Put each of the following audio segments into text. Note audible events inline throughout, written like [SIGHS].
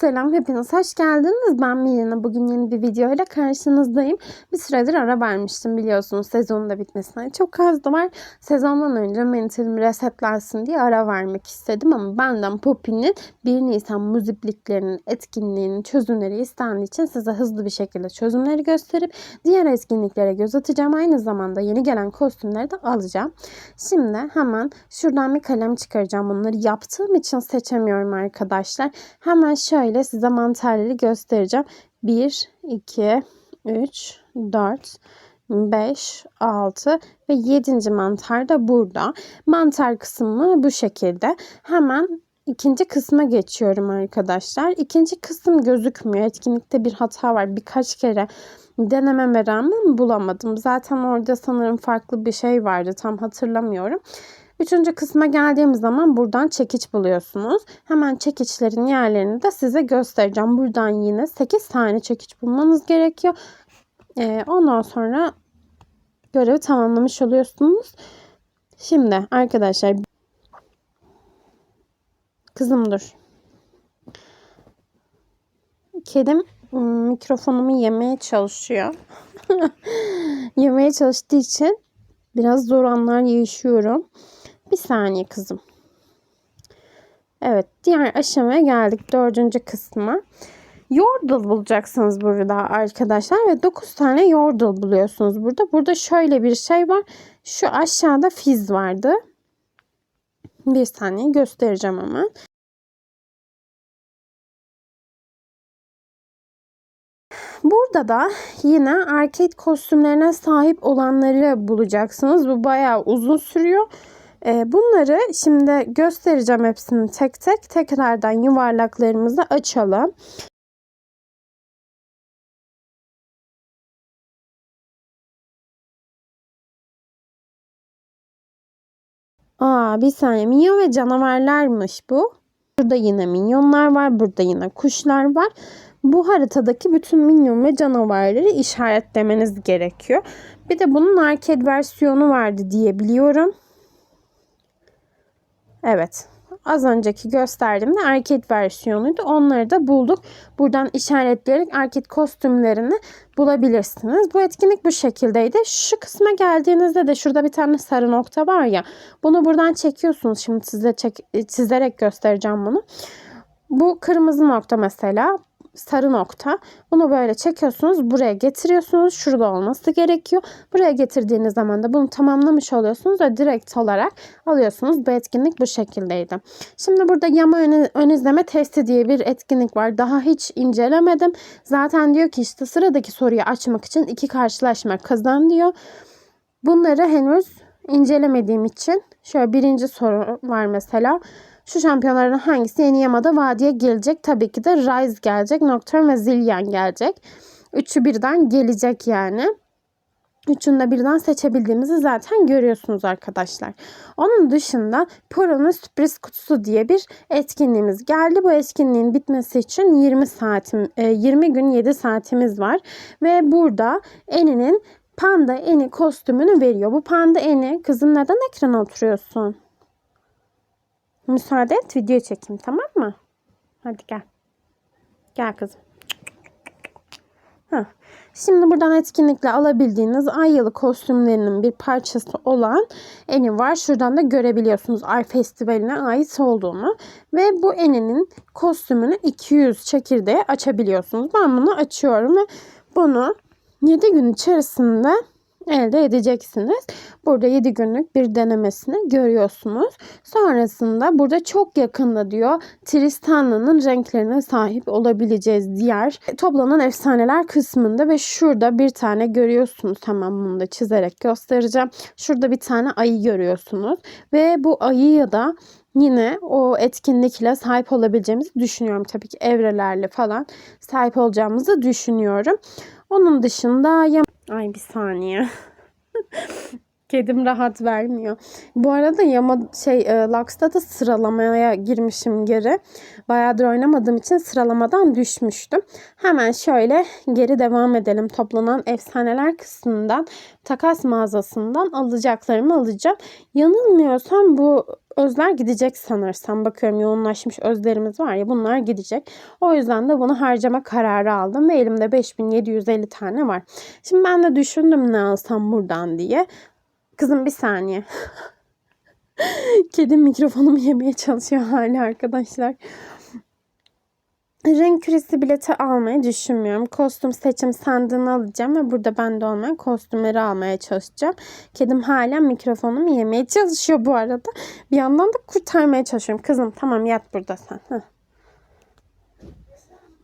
Selam hepiniz hoş geldiniz. Ben Milena. Bugün yeni bir video ile karşınızdayım. Bir süredir ara vermiştim biliyorsunuz sezonun da bitmesine. Çok az da var. Sezondan önce mentalim resetlensin diye ara vermek istedim ama benden Poppy'nin 1 Nisan muzipliklerinin etkinliğinin çözümleri istendiği için size hızlı bir şekilde çözümleri gösterip diğer etkinliklere göz atacağım. Aynı zamanda yeni gelen kostümleri de alacağım. Şimdi hemen şuradan bir kalem çıkaracağım. Bunları yaptığım için seçemiyorum arkadaşlar. Hemen şöyle size mantarları göstereceğim. 1, 2, 3, 4, 5, 6 ve 7. mantar da burada. Mantar kısmı bu şekilde. Hemen ikinci kısma geçiyorum arkadaşlar. İkinci kısım gözükmüyor. Etkinlikte bir hata var. Birkaç kere denememe rağmen bulamadım. Zaten orada sanırım farklı bir şey vardı. Tam hatırlamıyorum. Üçüncü kısma geldiğimiz zaman buradan çekiç buluyorsunuz. Hemen çekiçlerin yerlerini de size göstereceğim. Buradan yine 8 tane çekiç bulmanız gerekiyor. Ee, ondan sonra görevi tamamlamış oluyorsunuz. Şimdi arkadaşlar kızım dur. Kedim mikrofonumu yemeye çalışıyor. [LAUGHS] yemeye çalıştığı için biraz zor anlar yaşıyorum. Bir saniye kızım. Evet diğer aşamaya geldik. Dördüncü kısma. Yordle bulacaksınız burada arkadaşlar ve 9 tane yordle buluyorsunuz burada. Burada şöyle bir şey var. Şu aşağıda fiz vardı. Bir saniye göstereceğim hemen. Burada da yine arcade kostümlerine sahip olanları bulacaksınız. Bu bayağı uzun sürüyor. Ee, bunları şimdi göstereceğim hepsini tek tek. Tekrardan yuvarlaklarımızı açalım. Aa bir saniye. Minyon ve canavarlarmış bu. Burada yine minyonlar var. Burada yine kuşlar var. Bu haritadaki bütün minyon ve canavarları işaretlemeniz gerekiyor. Bir de bunun arcade versiyonu vardı diye biliyorum. Evet. Az önceki gösterdiğimde arcade versiyonuydu. Onları da bulduk. Buradan işaretleyerek arcade kostümlerini bulabilirsiniz. Bu etkinlik bu şekildeydi. Şu kısma geldiğinizde de şurada bir tane sarı nokta var ya. Bunu buradan çekiyorsunuz. Şimdi size çek, çizerek göstereceğim bunu. Bu kırmızı nokta mesela sarı nokta. Bunu böyle çekiyorsunuz. Buraya getiriyorsunuz. Şurada olması gerekiyor. Buraya getirdiğiniz zaman da bunu tamamlamış oluyorsunuz ve direkt olarak alıyorsunuz. Bu etkinlik bu şekildeydi. Şimdi burada yama ön, izleme testi diye bir etkinlik var. Daha hiç incelemedim. Zaten diyor ki işte sıradaki soruyu açmak için iki karşılaşma kazan diyor. Bunları henüz incelemediğim için şöyle birinci soru var mesela. Şu şampiyonların hangisi yeni yamada vadiye gelecek? Tabii ki de Rise gelecek. Nocturne ve Zillion gelecek. Üçü birden gelecek yani. Üçünü de birden seçebildiğimizi zaten görüyorsunuz arkadaşlar. Onun dışında Poro'nun sürpriz kutusu diye bir etkinliğimiz geldi. Bu etkinliğin bitmesi için 20 saatim 20 gün 7 saatimiz var ve burada Eni'nin Panda Eni kostümünü veriyor. Bu Panda Eni kızım neden ekrana oturuyorsun? Müsaade et video çekeyim tamam mı? Hadi gel. Gel kızım. Heh. Şimdi buradan etkinlikle alabildiğiniz ay yılı kostümlerinin bir parçası olan Eni var. Şuradan da görebiliyorsunuz ay festivaline ait olduğunu. Ve bu Eni'nin kostümünü 200 çekirdeğe açabiliyorsunuz. Ben bunu açıyorum ve bunu 7 gün içerisinde elde edeceksiniz. Burada 7 günlük bir denemesini görüyorsunuz. Sonrasında burada çok yakında diyor Tristanlı'nın renklerine sahip olabileceğiz diğer toplanan efsaneler kısmında ve şurada bir tane görüyorsunuz. Hemen bunu da çizerek göstereceğim. Şurada bir tane ayı görüyorsunuz ve bu ayıya da yine o etkinlikle sahip olabileceğimizi düşünüyorum. Tabii ki evrelerle falan sahip olacağımızı düşünüyorum. Onun dışında ya Ay bir saniye. [LAUGHS] Kedim rahat vermiyor. Bu arada yama şey e, Lux'ta da sıralamaya girmişim geri. Bayağıdır oynamadığım için sıralamadan düşmüştüm. Hemen şöyle geri devam edelim. Toplanan efsaneler kısmından takas mağazasından alacaklarımı alacağım. Yanılmıyorsam bu özler gidecek sanırsam. Bakıyorum yoğunlaşmış özlerimiz var ya bunlar gidecek. O yüzden de bunu harcama kararı aldım ve elimde 5750 tane var. Şimdi ben de düşündüm ne alsam buradan diye. Kızım bir saniye. [LAUGHS] Kedim mikrofonumu yemeye çalışıyor hala arkadaşlar. Renk küresi bileti almayı düşünmüyorum. Kostüm seçim sandığını alacağım ve burada bende olmayan kostümleri almaya çalışacağım. Kedim hala mikrofonumu yemeye çalışıyor bu arada. Bir yandan da kurtarmaya çalışıyorum. Kızım tamam yat burada sen. Heh.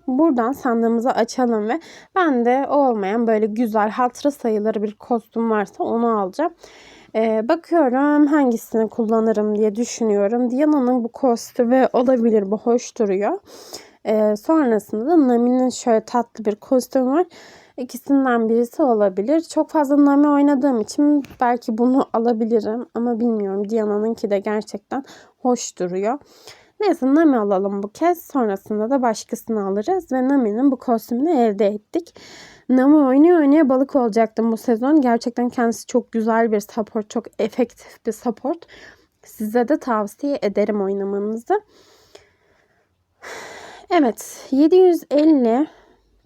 Buradan sandığımızı açalım ve ben de olmayan böyle güzel hatıra sayıları bir kostüm varsa onu alacağım. Ee, bakıyorum hangisini kullanırım diye düşünüyorum. Diana'nın bu kostümü olabilir. Bu hoş duruyor. Ee, sonrasında da Nami'nin şöyle tatlı bir kostümü var. İkisinden birisi olabilir. Çok fazla Nami oynadığım için belki bunu alabilirim. Ama bilmiyorum. Diana'nınki de gerçekten hoş duruyor. Neyse Nami alalım bu kez. Sonrasında da başkasını alırız. Ve Nami'nin bu kostümünü elde ettik. Nami oynuyor oynaya balık olacaktım bu sezon. Gerçekten kendisi çok güzel bir support. Çok efektif bir support. Size de tavsiye ederim oynamanızı. Evet 750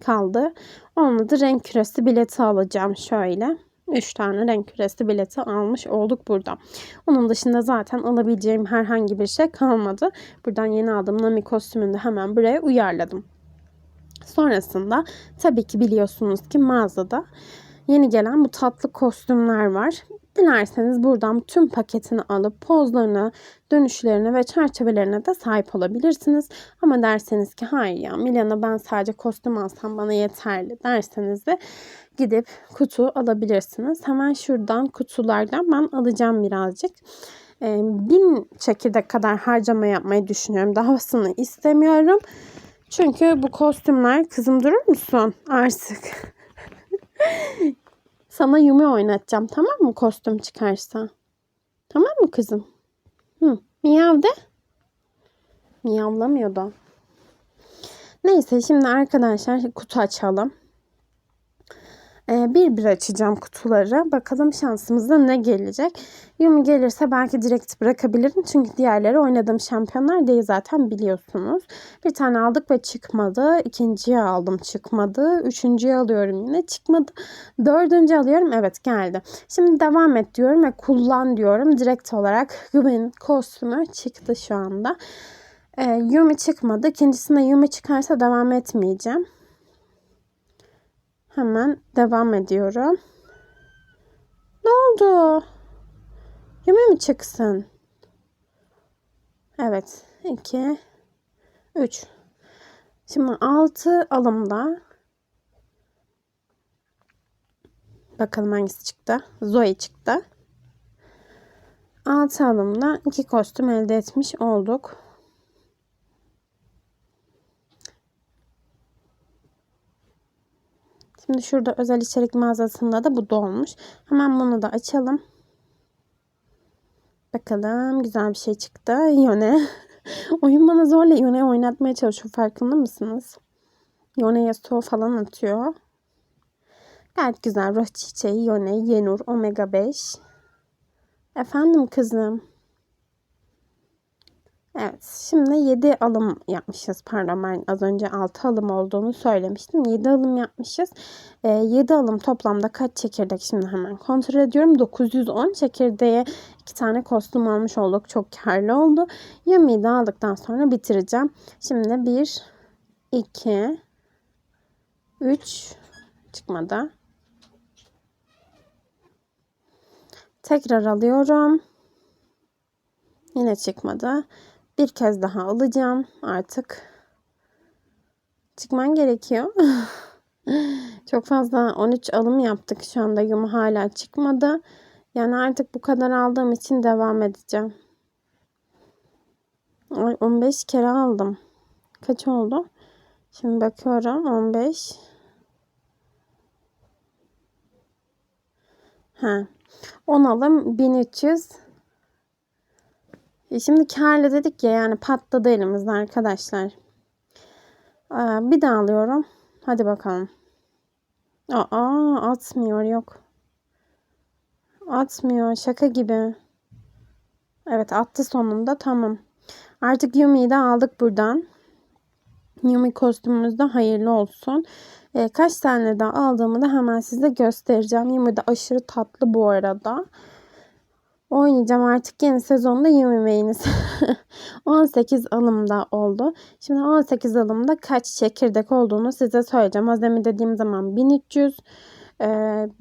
kaldı. Onunla da renk küresi bileti alacağım şöyle. 3 tane renk küresi bileti almış olduk burada. Onun dışında zaten alabileceğim herhangi bir şey kalmadı. Buradan yeni aldığım Nami kostümünü hemen buraya uyarladım. Sonrasında tabii ki biliyorsunuz ki mağazada yeni gelen bu tatlı kostümler var. Dilerseniz buradan tüm paketini alıp pozlarına, dönüşlerine ve çerçevelerine de sahip olabilirsiniz. Ama derseniz ki hayır ya Milana ben sadece kostüm alsam bana yeterli derseniz de gidip kutu alabilirsiniz. Hemen şuradan kutulardan ben alacağım birazcık. Ee, bin çekirdek kadar harcama yapmayı düşünüyorum. Dahasını istemiyorum. Çünkü bu kostümler kızım durur musun artık? [LAUGHS] Sana Yumi oynatacağım tamam mı kostüm çıkarsa? Tamam mı kızım? Hı. Miyav de. Miyavlamıyor da. Neyse şimdi arkadaşlar kutu açalım. Ee, bir bir açacağım kutuları. Bakalım şansımızda ne gelecek. Yumi gelirse belki direkt bırakabilirim. Çünkü diğerleri oynadığım şampiyonlar değil zaten biliyorsunuz. Bir tane aldık ve çıkmadı. İkinciyi aldım çıkmadı. Üçüncüyü alıyorum yine çıkmadı. Dördüncü alıyorum evet geldi. Şimdi devam et diyorum ve kullan diyorum. Direkt olarak Gwen kostümü çıktı şu anda. Ee, Yumi çıkmadı. İkincisinde Yumi çıkarsa devam etmeyeceğim. Hemen devam ediyorum. Ne oldu? Yeme mi çıksın? Evet. 2 3 Şimdi 6 alımda bakalım hangisi çıktı. Zoe çıktı. 6 alımda 2 kostüm elde etmiş olduk. Şimdi şurada özel içerik mağazasında da bu dolmuş. Hemen bunu da açalım. Bakalım güzel bir şey çıktı. [LAUGHS] Yone. Oyun bana zorla Yone oynatmaya çalışıyor. Farkında mısınız? Yone Yasuo falan atıyor. Gayet güzel. Ruh çiçeği, Yone, Yenur, Omega 5. Efendim kızım. Evet şimdi 7 alım yapmışız. Pardon ben az önce 6 alım olduğunu söylemiştim. 7 alım yapmışız. E, ee, 7 alım toplamda kaç çekirdek şimdi hemen kontrol ediyorum. 910 çekirdeğe 2 tane kostüm almış olduk. Çok karlı oldu. Yumi'yi de aldıktan sonra bitireceğim. Şimdi 1 2 3 çıkmadı. Tekrar alıyorum. Yine çıkmadı bir kez daha alacağım artık. Çıkman gerekiyor. [LAUGHS] Çok fazla 13 alım yaptık şu anda. Yumu hala çıkmadı. Yani artık bu kadar aldığım için devam edeceğim. Ay 15 kere aldım. Kaç oldu? Şimdi bakıyorum 15. Ha. 10 alım 1300 e şimdi karlı dedik ya yani patladı elimizde arkadaşlar. Bir daha alıyorum. Hadi bakalım. Aa atmıyor yok. Atmıyor şaka gibi. Evet attı sonunda tamam. Artık Yumi'yi de aldık buradan. Yumi kostümümüz de hayırlı olsun. E, kaç tane daha aldığımı da hemen size göstereceğim. Yumi de aşırı tatlı bu arada. Oynayacağım artık yeni sezonda Yumi Main'is. [LAUGHS] 18 alımda oldu. Şimdi 18 alımda kaç çekirdek olduğunu size söyleyeceğim. Azami dediğim zaman 1300. E,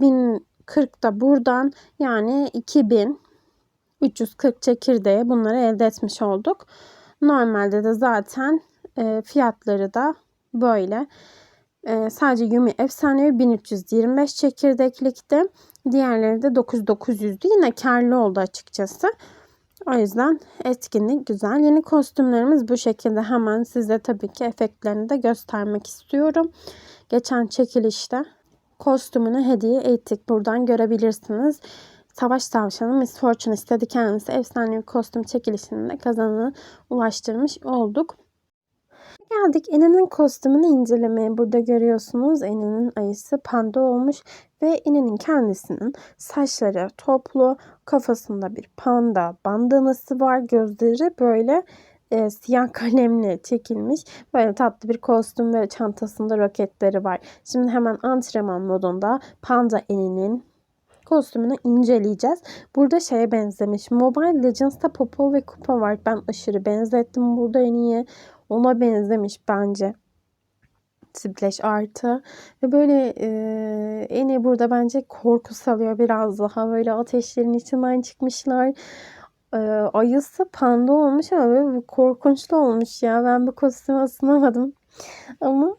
1040 da buradan yani 2000 340 çekirdeğe bunları elde etmiş olduk. Normalde de zaten e, fiyatları da böyle. E, sadece Yumi Efsanevi 1325 çekirdeklikti. Diğerleri de 9900'dü. Yine karlı oldu açıkçası. O yüzden etkinlik güzel. Yeni kostümlerimiz bu şekilde. Hemen size tabii ki efektlerini de göstermek istiyorum. Geçen çekilişte kostümünü hediye ettik. Buradan görebilirsiniz. Savaş Tavşanı Miss Fortune istedi kendisi. Efsanevi kostüm çekilişinde kazananı ulaştırmış olduk. Geldik Ene'nin kostümünü incelemeye. Burada görüyorsunuz Ene'nin ayısı panda olmuş ve Ene'nin kendisinin saçları toplu, kafasında bir panda bandanası var. Gözleri böyle e, siyah [LAUGHS] kalemle çekilmiş. Böyle tatlı bir kostüm ve çantasında roketleri var. Şimdi hemen antrenman modunda Panda Ene'nin kostümünü inceleyeceğiz. Burada şeye benzemiş. Mobile Legends'ta Popo ve Kupa var. Ben aşırı benzettim burada en iyi. Ona benzemiş bence. Splash artı ve böyle e, iyi burada bence korku salıyor biraz daha böyle ateşlerin içinden çıkmışlar e, ayısı panda olmuş ama böyle korkunçlu olmuş ya ben bu kostüme ısınamadım ama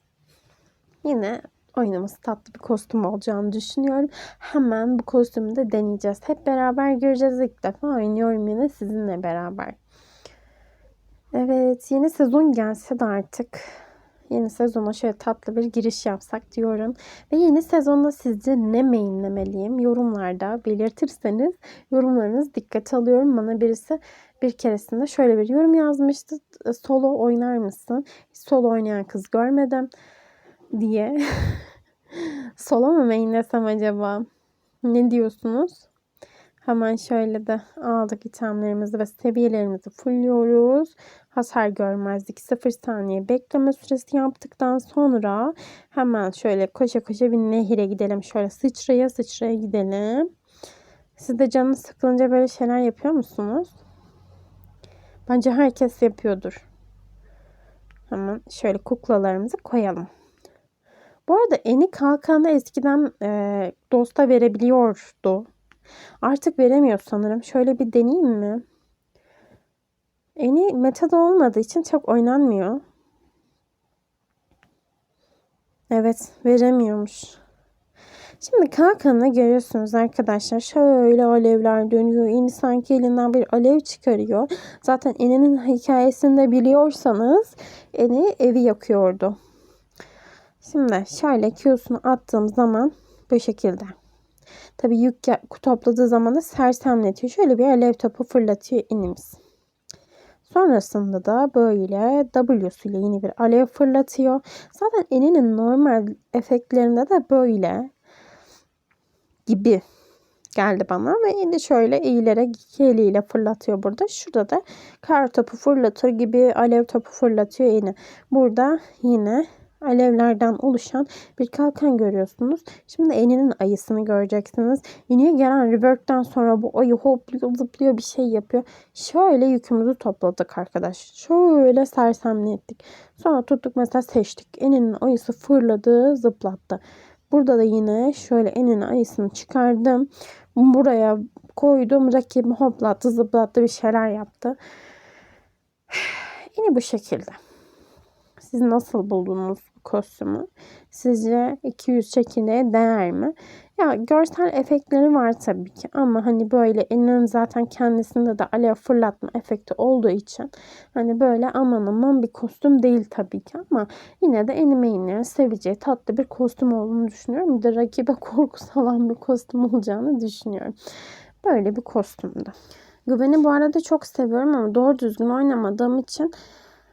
yine oynaması tatlı bir kostüm olacağını düşünüyorum. Hemen bu kostümü de deneyeceğiz. Hep beraber göreceğiz. İlk defa oynuyorum yine sizinle beraber. Evet yeni sezon gelse de artık yeni sezona şöyle tatlı bir giriş yapsak diyorum. Ve yeni sezonda sizce ne mainlemeliyim? Yorumlarda belirtirseniz yorumlarınız dikkate alıyorum. Bana birisi bir keresinde şöyle bir yorum yazmıştı. Solo oynar mısın? Solo oynayan kız görmedim diye. [LAUGHS] Solo mu mainlesem acaba? Ne diyorsunuz? Hemen şöyle de aldık itemlerimizi ve seviyelerimizi fullliyoruz. Hasar görmezlik 0 saniye bekleme süresi yaptıktan sonra hemen şöyle koşa koşa bir nehire gidelim. Şöyle sıçraya sıçraya gidelim. Siz de canınız sıkılınca böyle şeyler yapıyor musunuz? Bence herkes yapıyordur. Hemen şöyle kuklalarımızı koyalım. Bu arada eni kalkanı eskiden e, dosta verebiliyordu. Artık veremiyor sanırım. Şöyle bir deneyeyim mi? Eni metada olmadığı için çok oynanmıyor. Evet veremiyormuş. Şimdi kalkanını görüyorsunuz arkadaşlar. Şöyle alevler dönüyor. Eni sanki elinden bir alev çıkarıyor. Zaten Eni'nin hikayesinde biliyorsanız Eni evi yakıyordu. Şimdi şöyle Q'sunu attığım zaman bu şekilde. Tabi yük topladığı zaman da sersemletiyor. Şöyle bir alev topu fırlatıyor inimiz. Sonrasında da böyle W'suyla yine bir alev fırlatıyor. Zaten eninin normal efektlerinde de böyle gibi geldi bana ve yine şöyle eğilerek iki eliyle fırlatıyor burada. Şurada da kar topu fırlatır gibi alev topu fırlatıyor yine. Burada yine alevlerden oluşan bir kalkan görüyorsunuz. Şimdi eninin ayısını göreceksiniz. Eniye gelen rework'ten sonra bu ayı hopluyor zıplıyor bir şey yapıyor. Şöyle yükümüzü topladık arkadaş. Şöyle sersemlettik. Sonra tuttuk mesela seçtik. Eninin ayısı fırladı zıplattı. Burada da yine şöyle eninin ayısını çıkardım. Buraya koydum. Rakibim hoplattı zıplattı bir şeyler yaptı. [SIGHS] Yine bu şekilde. Siz nasıl buldunuz bu kostümü? Sizce 200 çekirdeğe değer mi? Ya görsel efektleri var tabii ki ama hani böyle elinin zaten kendisinde de alev fırlatma efekti olduğu için hani böyle aman aman bir kostüm değil tabii ki ama yine de anime'inlerin seveceği tatlı bir kostüm olduğunu düşünüyorum. Bir de rakibe [LAUGHS] korku salan bir kostüm olacağını düşünüyorum. Böyle bir kostümdü. Güven'i bu arada çok seviyorum ama doğru düzgün oynamadığım için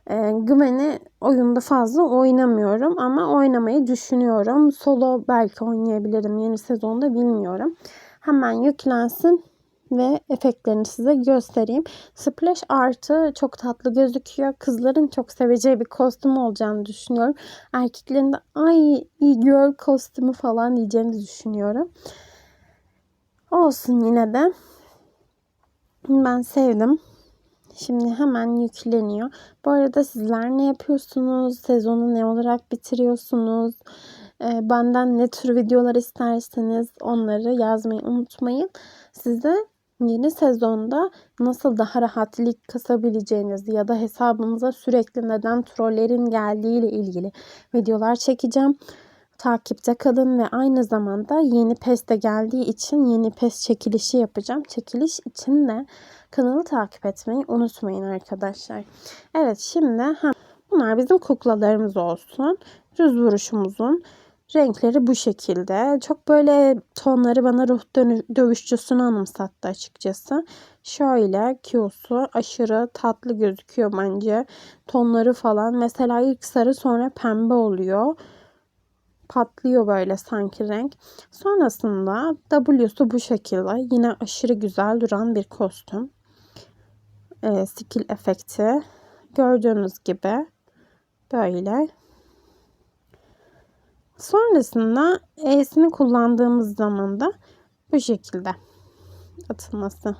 e, güveni oyunda fazla oynamıyorum ama oynamayı düşünüyorum. Solo belki oynayabilirim yeni sezonda bilmiyorum. Hemen yüklensin ve efektlerini size göstereyim. Splash artı çok tatlı gözüküyor. Kızların çok seveceği bir kostüm olacağını düşünüyorum. Erkeklerin de ay iyi girl kostümü falan diyeceğini düşünüyorum. Olsun yine de. Ben sevdim. Şimdi hemen yükleniyor. Bu arada sizler ne yapıyorsunuz? Sezonu ne olarak bitiriyorsunuz? Ee, benden ne tür videolar isterseniz onları yazmayı unutmayın. Size yeni sezonda nasıl daha rahat lig ya da hesabınıza sürekli neden trollerin geldiği ile ilgili videolar çekeceğim. Takipte kalın ve aynı zamanda yeni PES de geldiği için yeni PES çekilişi yapacağım. Çekiliş için de kanalı takip etmeyi unutmayın arkadaşlar. Evet şimdi ha, bunlar bizim kuklalarımız olsun. Düz vuruşumuzun renkleri bu şekilde. Çok böyle tonları bana ruh dövüşçüsünü anımsattı açıkçası. Şöyle Q'su aşırı tatlı gözüküyor bence. Tonları falan. Mesela ilk sarı sonra pembe oluyor patlıyor böyle sanki renk. Sonrasında W'su bu şekilde. Yine aşırı güzel duran bir kostüm. E, skill efekti. Gördüğünüz gibi böyle. Sonrasında E'sini kullandığımız zaman da bu şekilde atılması.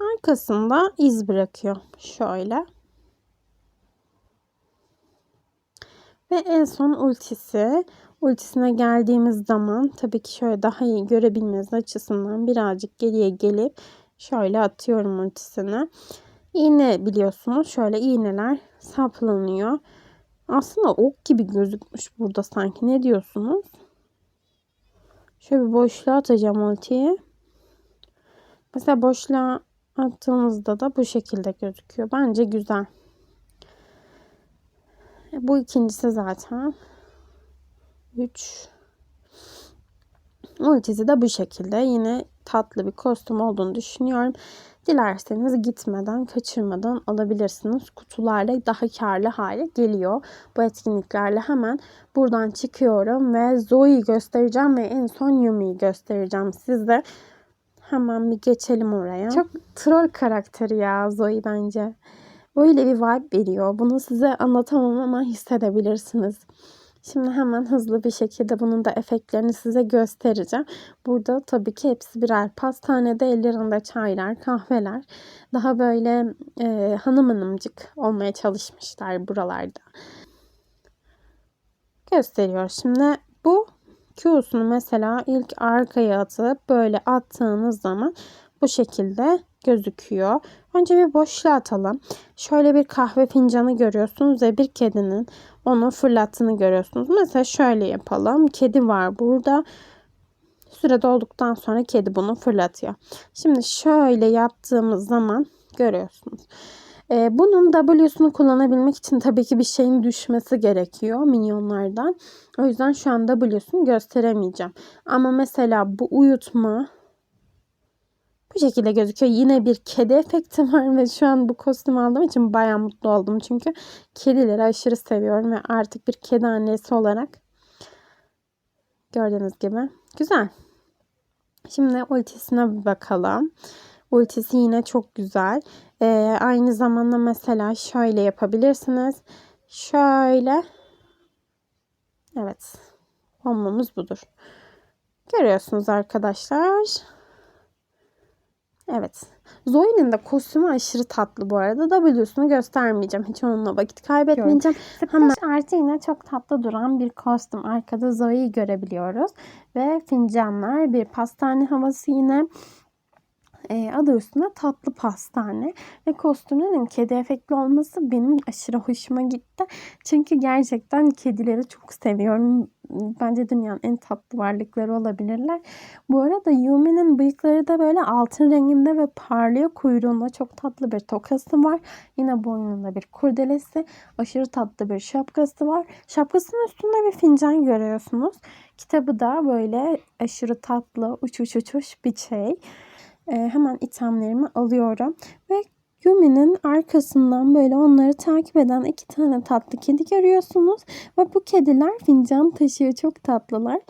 Arkasında iz bırakıyor. Şöyle. Ve en son ultisi. Ultisine geldiğimiz zaman tabii ki şöyle daha iyi görebilmeniz açısından birazcık geriye gelip şöyle atıyorum ultisini. İğne biliyorsunuz şöyle iğneler saplanıyor. Aslında ok gibi gözükmüş burada sanki. Ne diyorsunuz? Şöyle bir boşluğa atacağım ultiyi. Mesela boşluğa attığımızda da bu şekilde gözüküyor. Bence güzel. Bu ikincisi zaten. 3 Ultisi de bu şekilde. Yine tatlı bir kostüm olduğunu düşünüyorum. Dilerseniz gitmeden, kaçırmadan alabilirsiniz. Kutularla daha karlı hale geliyor. Bu etkinliklerle hemen buradan çıkıyorum ve Zoe'yi göstereceğim ve en son Yumi'yi göstereceğim size. Hemen bir geçelim oraya. Çok troll karakteri ya Zoe bence. Böyle bir vibe veriyor. Bunu size anlatamam ama hissedebilirsiniz. Şimdi hemen hızlı bir şekilde bunun da efektlerini size göstereceğim. Burada tabii ki hepsi birer pastanede ellerinde çaylar, kahveler. Daha böyle e, hanım hanımcık olmaya çalışmışlar buralarda. Gösteriyor. Şimdi bu Q'sunu mesela ilk arkaya atıp böyle attığınız zaman bu şekilde gözüküyor. Önce bir boşluğa atalım. Şöyle bir kahve fincanı görüyorsunuz ve bir kedinin onu fırlattığını görüyorsunuz. Mesela şöyle yapalım. Kedi var burada. Süre dolduktan sonra kedi bunu fırlatıyor. Şimdi şöyle yaptığımız zaman görüyorsunuz. Ee, bunun W'sunu kullanabilmek için tabii ki bir şeyin düşmesi gerekiyor minyonlardan. O yüzden şu an W'sunu gösteremeyeceğim. Ama mesela bu uyutma bu şekilde gözüküyor. Yine bir kedi efekti var ve şu an bu kostüm aldığım için baya mutlu oldum. Çünkü kedileri aşırı seviyorum ve artık bir kedi annesi olarak gördüğünüz gibi. Güzel. Şimdi ultisine bir bakalım. Ultisi yine çok güzel. Ee, aynı zamanda mesela şöyle yapabilirsiniz. Şöyle. Evet. Bombamız budur. Görüyorsunuz arkadaşlar. Evet. Zoe'nin de kostümü aşırı tatlı bu arada. W'sunu göstermeyeceğim. Hiç onunla vakit kaybetmeyeceğim. Hemen artı yine çok tatlı duran bir kostüm. Arkada Zoe'yi görebiliyoruz. Ve fincanlar bir pastane havası yine e, adı üstünde tatlı pastane ve kostümlerin kedi efektli olması benim aşırı hoşuma gitti. Çünkü gerçekten kedileri çok seviyorum. Bence dünyanın en tatlı varlıkları olabilirler. Bu arada Yumi'nin bıyıkları da böyle altın renginde ve parlıyor. Kuyruğunda çok tatlı bir tokası var. Yine boynunda bir kurdelesi. Aşırı tatlı bir şapkası var. Şapkasının üstünde bir fincan görüyorsunuz. Kitabı da böyle aşırı tatlı uç uç uç uç bir şey hemen itemlerimi alıyorum. Ve Yumi'nin arkasından böyle onları takip eden iki tane tatlı kedi görüyorsunuz. Ve bu kediler fincan taşıyor. Çok tatlılar.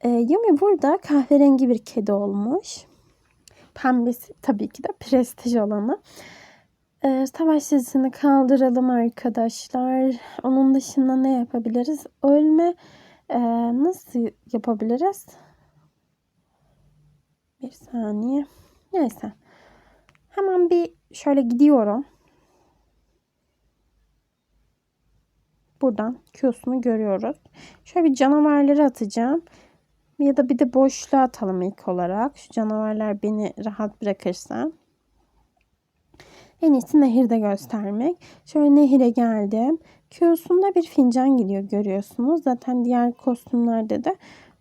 E, Yumi burada kahverengi bir kedi olmuş. pembesi tabii ki de prestij olanı. Ee, savaş dizisini kaldıralım arkadaşlar. Onun dışında ne yapabiliriz? Ölme ee, nasıl yapabiliriz? Bir saniye. Neyse. Hemen bir şöyle gidiyorum. Buradan Q'sunu görüyoruz. Şöyle bir canavarları atacağım. Ya da bir de boşluğa atalım ilk olarak. Şu canavarlar beni rahat bırakırsa. En iyisi nehirde göstermek. Şöyle nehire geldim. Q'sunda bir fincan gidiyor görüyorsunuz. Zaten diğer kostümlerde de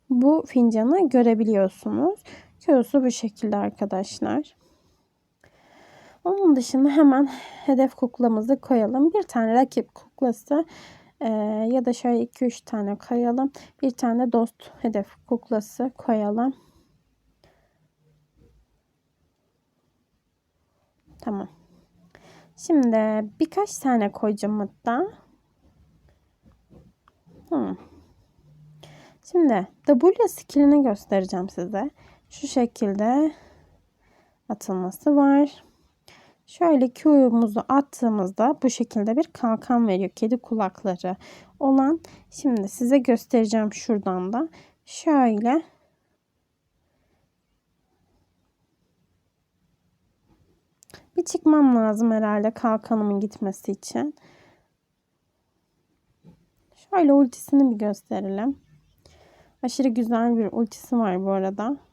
bu fincanı görebiliyorsunuz. Q'su bu şekilde arkadaşlar. Onun dışında hemen hedef kuklamızı koyalım. Bir tane rakip kuklası ee, ya da şöyle 2-3 tane koyalım. Bir tane dost hedef kuklası koyalım. Tamam. Şimdi birkaç tane koyacağım hatta. Hmm. Şimdi W skillini göstereceğim size. Şu şekilde atılması var. Şöyle Q'muzu attığımızda bu şekilde bir kalkan veriyor. Kedi kulakları olan. Şimdi size göstereceğim şuradan da. Şöyle bir çıkmam lazım herhalde kalkanımın gitmesi için. Şöyle ultisini bir gösterelim. Aşırı güzel bir ultisi var bu arada.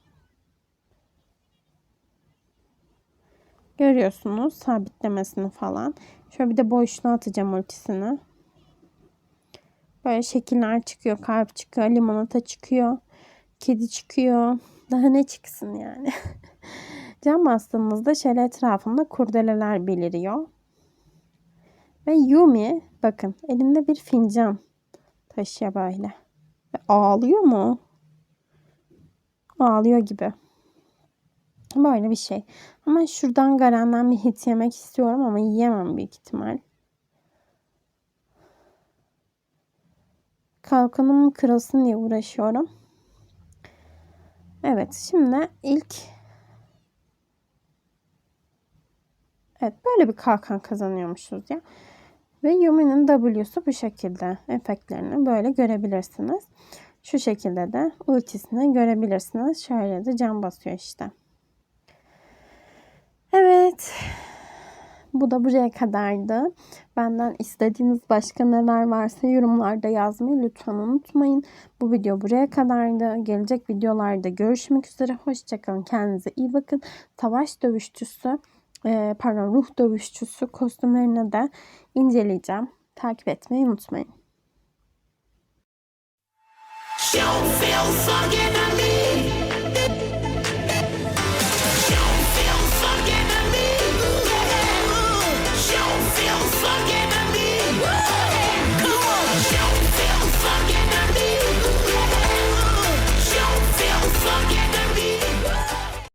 Görüyorsunuz sabitlemesini falan. Şöyle bir de boşluğa atacağım ultisini. Böyle şekiller çıkıyor. Kalp çıkıyor. Limonata çıkıyor. Kedi çıkıyor. Daha ne çıksın yani. [LAUGHS] Cam bastığımızda şöyle etrafında kurdeleler beliriyor. Ve Yumi bakın elinde bir fincan taşıyor böyle. Ve ağlıyor mu? Ağlıyor gibi. Böyle bir şey. Ama şuradan Garen'den bir hit yemek istiyorum ama yiyemem büyük ihtimal. Kalkanım kırılsın diye uğraşıyorum. Evet şimdi ilk Evet böyle bir kalkan kazanıyormuşuz ya. Ve Yumi'nin W'su bu şekilde. Efektlerini böyle görebilirsiniz. Şu şekilde de ultisini görebilirsiniz. Şöyle de cam basıyor işte. Evet. Bu da buraya kadardı. Benden istediğiniz başka neler varsa yorumlarda yazmayı lütfen unutmayın. Bu video buraya kadardı. Gelecek videolarda görüşmek üzere. Hoşçakalın. Kendinize iyi bakın. Savaş dövüşçüsü, e, pardon ruh dövüşçüsü kostümlerini de inceleyeceğim. Takip etmeyi unutmayın. You feel me.